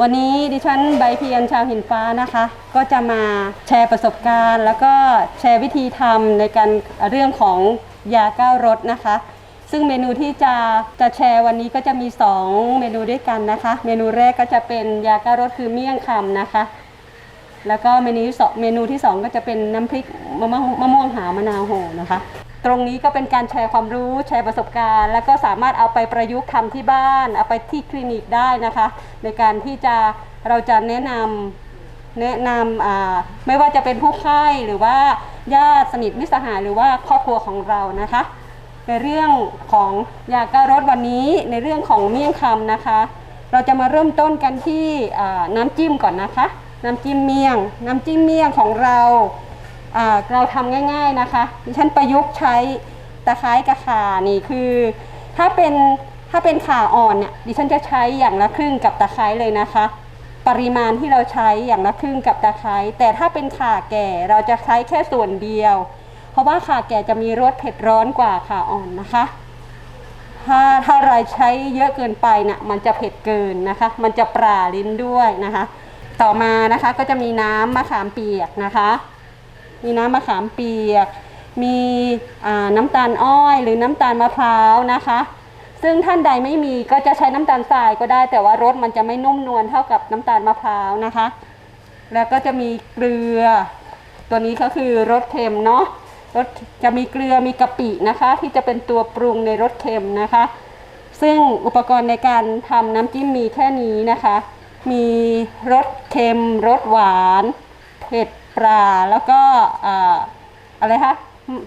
วันนี้ดิฉันใบเพียรชาวหินฟ้านะคะ ก็จะมาแชร์ประสบการณ์ แล้วก็แชร์วิธีทำในการเรื่องของยาก้าวรสนะคะ ซึ่งเมนูที่จะจะแชร์วันนี้ก็จะมี 2 เมนูด้วยกันนะคะ เมนูแรกก็จะเป็นยาก้าวรสคือเมี่ยงคำนะคะ แล้วก็เมนูที่สองเมนูที่สองก็จะเป็นน้ำพริกมะม่วงมะม่วงหาวมะนาวโหนะคะ ตรงนี้ก็เป็นการแชร์ความรู้แชร์ประสบการณ์ แล้วก็สามารถเอาไปประยุกต์ทำที่บ้าน เอาไปที่คลินิกได้นะคะ ในการที่จะเราจะแนะนำแนะนำไม่ว่าจะเป็นผู้ไข้หรือว่าญาติสนิทมิตรสหายหรือว่าครอบครัวของเรานะคะ ในเรื่องของยาการรสวันนี้ในเรื่องของเมี่ยงคำนะคะ เราจะมาเริ่มต้นกันที่น้ำจิ้มก่อนนะคะ น้ำจิ้มเมี่ยง น้ำจิ้มเมี่ยงของเรา เราทำง่าย ๆนะคะ ดิฉันประยุกต์ใช้ตะไคร้กับข่านี่คือ ถ้าเป็นถ้าเป็นข่าอ่อนเนี่ยดิฉันจะใช้อย่างละครึ่งกับตะไคร้เลยนะคะ ปริมาณที่เราใช้อย่างละครึ่งกับตะไคร้แต่ถ้าเป็นข่าแก่เราจะใช้แค่ส่วนเดียว เพราะว่าข่าแก่จะมีรสเผ็ดร้อนกว่าข่าอ่อนนะคะ ถ้าถ้าเราใช้เยอะเกินไปเนี่ยมันจะเผ็ดเกินนะคะ มันจะปราลิ้นด้วยนะคะ ต่อมานะคะก็จะมีน้ำมะขามเปียกนะคะ มีน้ำมะขามเปียก มีน้ำตาลอ้อย หรือน้ำตาลมะพร้าวนะคะ ซึ่งท่านใดไม่มีก็จะใช้น้ำตาลทรายก็ได้ แต่ว่ารสมันจะไม่นุ่มนวลเท่ากับน้ำตาลมะพร้าวนะคะ แล้วก็จะมีเกลือ ตัวนี้ก็คือรสเค็มเนาะรสจะมีเกลือมีกะปินะคะ ที่จะเป็นตัวปรุงในรสเค็มนะคะ ซึ่งอุปกรณ์ในการทำน้ำจิ้มมีแค่นี้นะคะ มีรสเค็มรสหวาน เผ็ด ปลาแล้วก็ออะไรคะ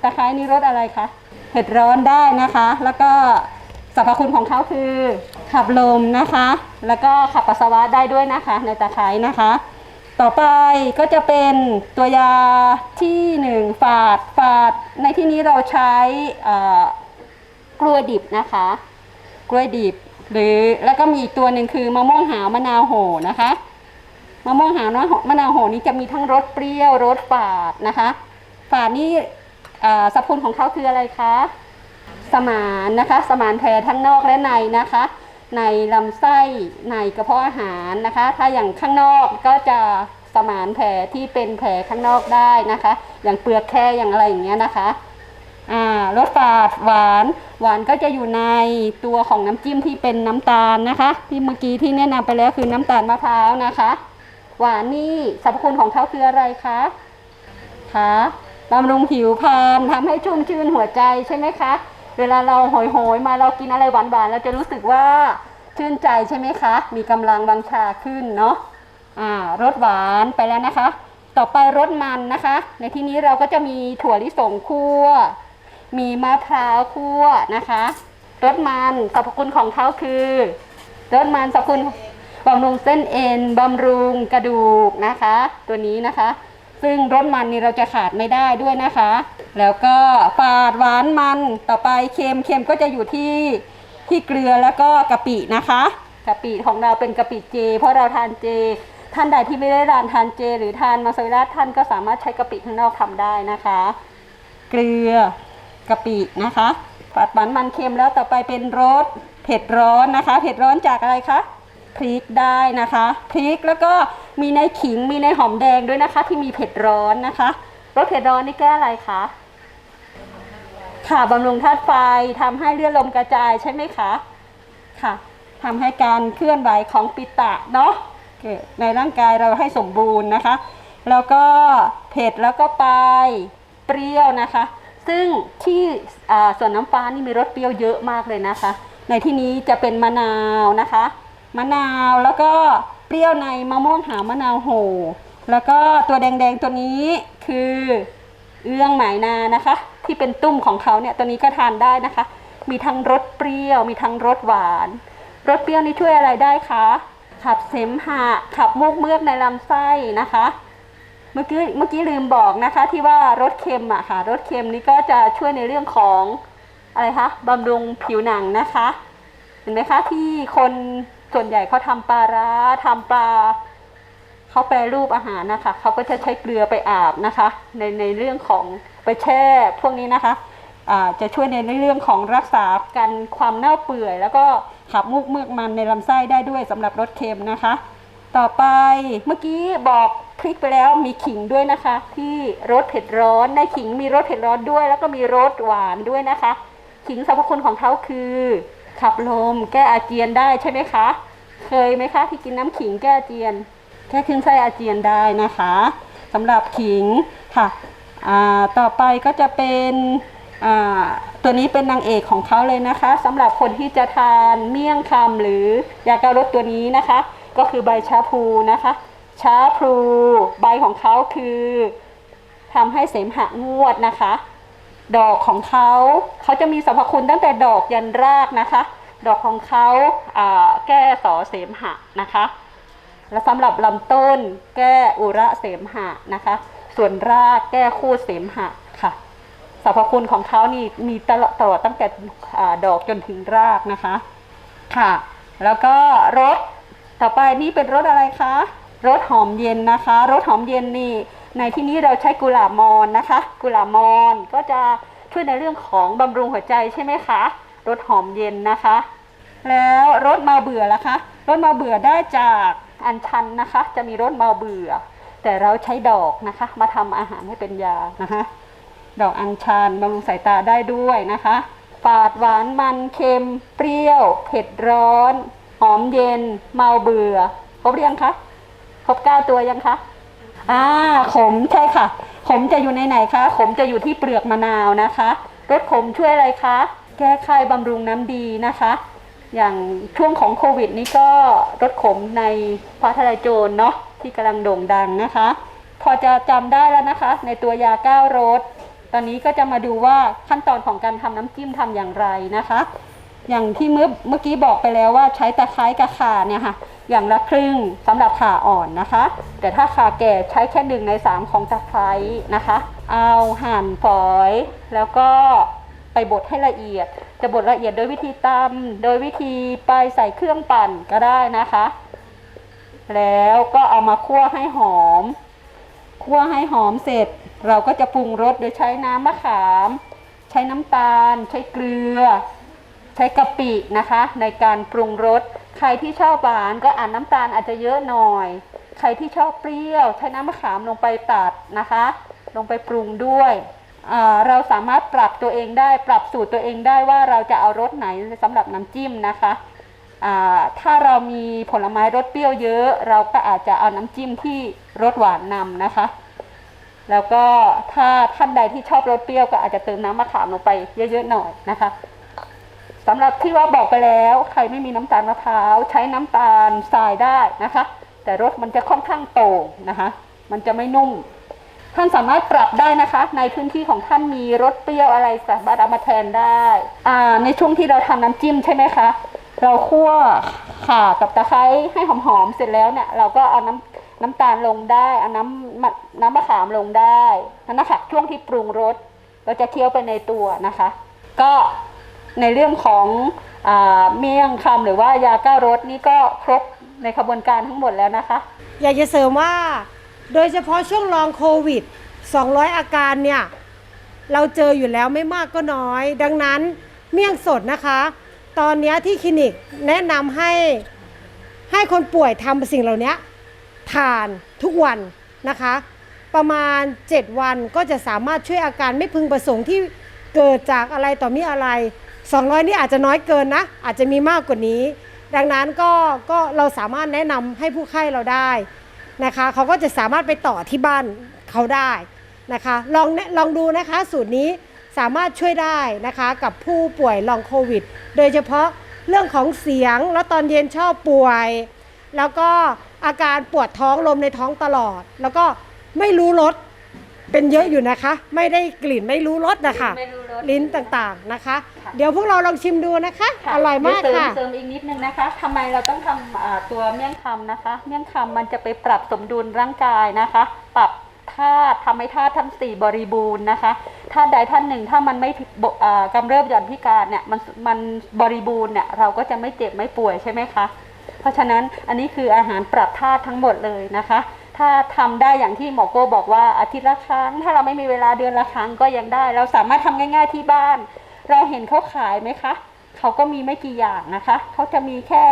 ตะไคร้นี่รสอะไรคะเผ็ดร้อนได้นะคะ แล้วก็สรรพคุณของเขาคือขับลมนะคะ แล้วก็ขับปัสสาวะได้ด้วยนะคะ ในตะไคร้นะคะ ต่อไปก็จะเป็นตัวยาที่หนึ่งฝาดฝาดในที่นี้เราใช้กล้วยดิบนะคะ กล้วยดิบ หรือแล้วก็มีอีกตัวหนึ่งคือมะม่วงหาวมะนาวโหนะคะ มะม่วงหาวมะนาวโหนี้จะมีทั้งรสเปรี้ยวรสฝาดนะคะฝาดนี่สรรพคุณของเขาคืออะไรคะสมานนะคะสมานแผลทั้งนอกและในนะคะ ในลำไส้ในกระเพาะอาหารนะคะ ถ้าอย่างข้างนอกก็จะสมานแผลที่เป็นแผลข้างนอกได้นะคะ อย่างเปลือกแค่อย่างอะไรอย่างเงี้ยนะคะอ่ารสฝาดหวาน หวานก็จะอยู่ในตัวของน้ำจิ้มที่เป็นน้ำตาลนะคะ ที่เมื่อกี้ที่แนะนำไปแล้วคือน้ำตาลมะพร้าวนะคะ หวานนี่สรรพคุณของเขาคืออะไรคะคะบำรุงผิวพรรณทำให้ชุ่มชื่นหัวใจใช่ไหมคะ เวลาเราโหยโหยมาเรากินอะไรหวานหวานๆเราจะรู้สึกว่าชื่นใจใช่ไหมคะ มีกำลังบังชาขึ้นเนาะอ่ารสหวานไปแล้วนะคะ ต่อไปรสมันนะคะ ในที่นี้เราก็จะมีถั่วลิสงคั่ว มีมะพร้าวคั่วนะคะรสมันสรรพคุณของเขาคือรสมันสรรพคุณ บำรุงเส้นเอ็นบำรุงกระดูกนะคะ ตัวนี้นะคะ ซึ่งรสมันนี่เราจะขาดไม่ได้ด้วยนะคะ แล้วก็ฝาดหวานมันต่อไปเค็มเค็มก็จะอยู่ที่ที่เกลือแล้วก็กะปินะคะกะปิของเราเป็นกะปิเจ เพราะเราทานเจ ท่านใดที่ไม่ได้ทานทานเจ หรือทานมาโซยราท่านก็สามารถใช้กะปิข้างนอกทำได้นะคะ เกลือกะปินะคะปัดหวานมันเค็มแล้วต่อไปเป็นรสเผ็ดร้อนนะคะ เผ็ดร้อนจากอะไรคะ พริกได้นะคะพริกแล้วก็มีในขิงมีในหอมแดงด้วยนะคะ ที่มีเผ็ดร้อนนะคะรสเผ็ดร้อนนี่แก้อะไรคะค่ะบำรุงธาตุไฟทำให้เลือดลมกระจายใช่ไหมคะค่ะทำให้การเคลื่อนไหวของปิตะเนาะในร่างกายเราให้สมบูรณ์นะคะ แล้วก็เผ็ดแล้วก็ไปเปรี้ยวนะคะ ซึ่งที่ส่วนน้ำฟ้านี่มีรสเปรี้ยวเยอะมากเลยนะคะ ในที่นี้จะเป็นมะนาวนะคะ มะนาวแล้วก็เปรี้ยวในมะม่วงหาวมะนาวโห แล้วก็ตัวแดงๆตัวนี้คือเอื้องหมายนานะคะ ที่เป็นตุ้มของเขาเนี่ยตัวนี้ก็ทานได้นะคะ มีทั้งรสเปรี้ยวมีทั้งรสหวานรสเปรี้ยวนี่ช่วยอะไรได้คะขับเสมหะขับมูกเมือกในลำไส้นะคะ เมื่อกี้เมื่อกี้ลืมบอกนะคะ ที่ว่ารสเค็มอะค่ะรสเค็มนี่ก็จะช่วยในเรื่องของอะไรคะบำรุงผิวหนังนะคะ เห็นไหมคะที่คน ส่วนใหญ่เขาทำปลาร้าทำปลาเขาแปรรูปอาหารนะคะเขาก็จะใช้เกลือไปอาบนะคะ ในในเรื่องของไปแช่พวกนี้นะคะจะช่วยในเรื่องของรักษาการความเน่าเปื่อย แล้วก็ขับมูกเมือกมันในลำไส้ได้ด้วยสำหรับรสเค็มนะคะ ต่อไปเมื่อกี้บอกพริกไปแล้วมีขิงด้วยนะคะ ที่รสเผ็ดร้อนในขิงมีรสเผ็ดร้อนด้วย แล้วก็มีรสหวานด้วยนะคะ ขิงสรรพคุณของเขาคือ ขับลม แก้อาเจียนได้ใช่ไหมคะ เคยไหมคะที่กินน้ำขิงแก้อาเจียน แก้คลื่นไส้อาเจียนได้นะคะสำหรับขิงค่ะอ่าต่อไปก็จะเป็นอ่าตัวนี้เป็นนางเอกของเขาเลยนะคะสำหรับคนที่จะทานเมี่ยงคำหรือยาเการสตัวนี้นะคะ ก็คือใบชาพลูนะคะชาพลูใบของเขาคือทำให้เสมหะงวดนะคะ ดอกของเขาเขาจะมีสรรพคุณตั้งแต่ดอกยันรากนะคะ ดอกของเขาแก้สอเสมหะนะคะ และสำหรับลำต้นแก้อุระเสมหะนะคะ ส่วนรากแก้คูดเสมหะค่ะสรรพคุณของเขานี่มีตลอดตลอดตั้งแต่ดอกจนถึงรากนะคะค่ะ แล้วก็รสต่อไปนี่เป็นรสอะไรคะรสหอมเย็นนะคะรสหอมเย็นนี่ ในที่นี้เราใช้กุหลาบมอนนะคะ กุหลาบมอนก็จะช่วยในเรื่องของบำรุงหัวใจใช่ไหมคะรสหอมเย็นนะคะ แล้วรสมาเบื่อล่ะคะรสมาเบื่อได้จากอัญชันนะคะ จะมีรสมาเบื่อ แต่เราใช้ดอกนะคะ มาทำอาหารให้เป็นยานะคะ ดอกอัญชันบำรุงสายตาได้ด้วยนะคะฝาดหวานมันเค็มเปรี้ยว เผ็ดร้อน หอมเย็น เมาเบื่อครบหรือยังคะครบเก้าตัวยังคะ อ่าขมใช่ค่ะ ขมจะอยู่ในไหนคะ ขมจะอยู่ที่เปลือกมะนาวนะคะรสขมช่วยอะไรคะ แก้ไขบำรุงน้ำดีนะคะ อย่างช่วงของโควิดนี้ก็รสขมในฟ้าทลายโจรเนาะที่กำลังโด่งดังนะคะ พอจะจำได้แล้วนะคะ ในตัวยาก้ารสตอนนี้ก็จะมาดูว่าขั้นตอนของการทำน้ำจิ้มทำอย่างไรนะคะ อย่างที่เมื่อเมื่อกี้บอกไปแล้วว่าใช้ตะไคร้กับข่าเนี่ยค่ะ อย่างละครึ่งสำหรับข่าอ่อนนะคะ แต่ถ้าข่าแก่ใช้แค่หนึ่งในสามของตะไคร้นะคะ เอาหั่นฝอย แล้วก็ไปบดให้ละเอียด จะบดละเอียดโดยวิธีตำโดยวิธีไปใส่เครื่องปั่นก็ได้นะคะ แล้วก็เอามาคั่วให้หอม คั่วให้หอมเสร็จ เราก็จะปรุงรสโดยใช้น้ำมะขาม ใช้น้ำตาล ใช้เกลือ ใช้กะปินะคะ ในการปรุงรส ใครที่ชอบหวานก็อ่านน้ำตาลอาจจะเยอะหน่อย ใครที่ชอบเปรี้ยว ใช้น้ำมะขามลงไปตัดนะคะ ลงไปปรุงด้วยเราสามารถปรับตัวเองได้ปรับสูตรตัวเองได้ว่าเราจะเอารสไหนสำหรับน้ำจิ้มนะคะถ้าเรามีผลไม้รสเปรี้ยวเยอะ เราก็อาจจะเอาน้ำจิ้มที่รสหวานนำนะคะ แล้วก็ถ้าท่านใดที่ชอบรสเปรี้ยวก็อาจจะเติมน้ำมะขามลงไปเยอะๆหน่อยนะคะ สำหรับที่ว่าบอกไปแล้ว ใครไม่มีน้ำตาลมะพร้าวใช้น้ำตาลทรายได้นะคะ แต่รสมันจะค่อนข้างโตนะคะ มันจะไม่นุ่ม ท่านสามารถปรับได้นะคะ ในพื้นที่ของท่านมีรสเปรี้ยวอะไรสามารถเอามาแทนได้อ่าในช่วงที่เราทำน้ำจิ้มใช่ไหมคะ เราคั่วข่ากับตะไคร้ให้หอมๆเสร็จแล้วเนี่ยเราก็เอาน้ำน้ำตาลลงได้เอาน้ำน้ำมะขามลงได้นั่นนะคะช่วงที่ปรุงรสเราจะเคี่ยวไปในตัวนะคะ ก็ ในเรื่องของอเมี่ยงคำหรือว่ายาก้ารสนี่ก็ครบในขบวนการทั้งหมดแล้วนะคะ อยากจะเสริมว่า โดยเฉพาะช่วงลองโควิด 200 อาการเนี่ย เราเจออยู่แล้วไม่มากก็น้อย ดังนั้นเมี่ยงสดนะคะ ตอนนี้ที่คลินิกแนะนำให้ให้คนป่วยทำสิ่งเหล่านี้ทานทุกวันนะคะ ประมาณ 7 วันก็จะสามารถช่วยอาการไม่พึงประสงค์ที่เกิดจากอะไรต่อมีอะไร 200 นี่อาจจะน้อยเกินนะ อาจจะมีมากกว่านี้ ดังนั้นก็ก็เราสามารถแนะนำให้ผู้ไข้เราได้นะคะเขาก็จะสามารถไปต่อที่บ้านเขาได้นะคะลองแนะลองดูนะคะสูตรนี้สามารถช่วยได้นะคะกับผู้ป่วยลองโควิด โดยเฉพาะเรื่องของเสียงแล้วตอนเย็นชอบป่วย แล้วก็อาการปวดท้องลมในท้องตลอด แล้วก็ไม่รู้รสเป็นเยอะอยู่นะคะ ไม่ได้กลิ่นไม่รู้รสนะคะไม่รู้ร ลิ้นต่างๆนะคะค่ะเดี๋ยวพวกเราลองชิมดูนะคะค่ะอร่อยมากเดี๋วเสริค่ะ เสริมอีกนิดนึงนะคะทำไมเราต้องทำอ่าตัวเมี่ยงคำนะคะ เมี่ยงคำมันจะไปปรับสมดุลร่างกายนะคะ ปรับธาตุทำให้ธาตุทั้งสี่บริบูรณ์นะคะธาตุใดธาตุหนึ่งถ้ามันไม่บอ่ากำเริบหย่อนพิการเนี่ยมันมันบริบูรณ์เนี่ยเราก็จะไม่เจ็บไม่ป่วยใช่ไหมคะ เพราะฉะนั้นอันนี้คืออาหารปรับธาตุทั้งหมดเลยนะคะ ถ้าทำได้อย่างที่หมอโก้บอกว่าอาทิตย์ละครั้ง ถ้าเราไม่มีเวลาเดือนละครั้งก็ยังได้ เราสามารถทำง่าย ๆที่บ้าน เราเห็นเขาขายไหมคะเขาก็มีไม่กี่อย่างนะคะเขาจะมีแค่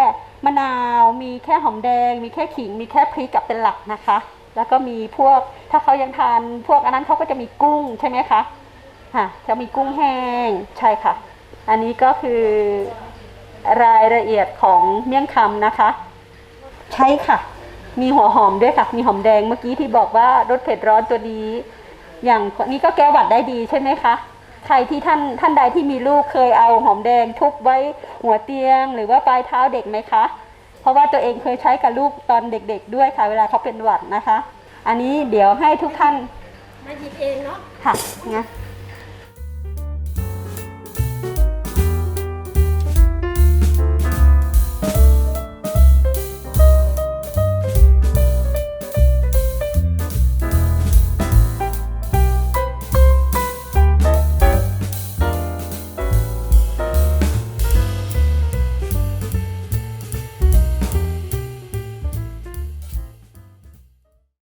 มะนาว มีแค่หอมแดง มีแค่ขิง มีแค่พริกกับเป็นหลักนะคะ แล้วก็มีพวกถ้าเขายังทาน พวกอันนั้นเขาก็จะมีกุ้งใช่ไหมคะค่ะจะมีกุ้งแห้งใช่ค่ะ อันนี้ก็คือรายละเอียดของเมี่ยงคำนะคะ ใช่ค่ะ มีหัวหอมด้วยค่ะ มีหอมแดงเมื่อกี้ที่บอกว่ารสเผ็ดร้อนตัวนี้ อย่างนี้ก็แก้หวัดได้ดีใช่ไหมคะ ใครที่ท่านท่านใดที่มีลูกเคยเอาหอมแดงทุบไว้หัวเตียง หรือว่าปลายเท้าเด็กไหมคะ เพราะว่าตัวเองเคยใช้กับลูกตอนเด็ก ๆ ด้วยค่ะ เวลาเขาเป็นหวัดนะคะ อันนี้เดี๋ยวให้ทุกท่านมาหยิบเองเนาะ ค่ะนะ